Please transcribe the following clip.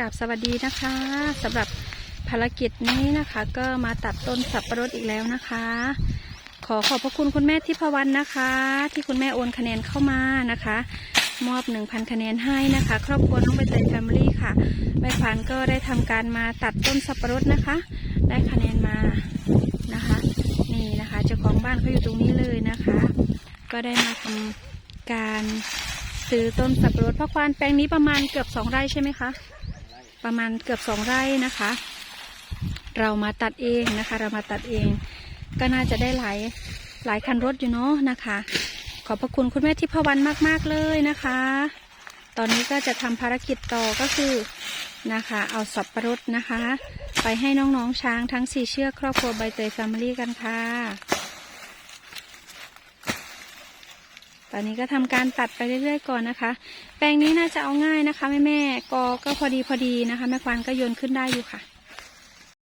กับสวัสดีนะคะสำหรับภารกิจนี้นะคะ ก็มาตัดต้นสับปะรดอีกแล้วนะคะ ขอขอบพระคุณคุณแม่ทิพวรรณนะคะ ที่คุณแม่โอนคะแนนเข้ามานะคะ มอบ 1,000 คะแนนให้นะคะ ครอบครัวน้องใบเตยแฟมิลี่ค่ะแม่ขวัญก็ได้ทำการมาตัดต้นสับปะรดนะคะ ได้คะแนนมานะคะ นี่นะคะเจ้าของบ้านเขาอยู่ตรงนี้เลยนะคะ ก็ได้มาทำการซื้อต้นสับปะรดเพราะควานแปลงนี้ประมาณเกือบสองไร่ใช่ไหมคะ ประมาณเกือบสองไร่นะคะ เรามาตัดเองนะคะ เรามาตัดเอง ก็น่าจะได้หลายหลายคันรถอยู่เนาะนะคะ ขอบพระคุณคุณแม่ทิพวรรณมาก ๆเลยนะคะ ตอนนี้ก็จะทำภารกิจต่อก็คือนะคะ เอาสับปะรดนะคะ ไปให้น้องๆช้างทั้งสี่เชือกครอบครัวใบเตยแฟมิลี่กันค่ะ ต อนนี้ก็ทำการตัดไปเรื่อยๆก่อนนะคะ แปลงนี้น่าจะเอาง่ายนะคะแม่ๆกอก็พอดีพอดีนะคะ แม่ควานก็โยนขึ้นได้อยู่ค่ะ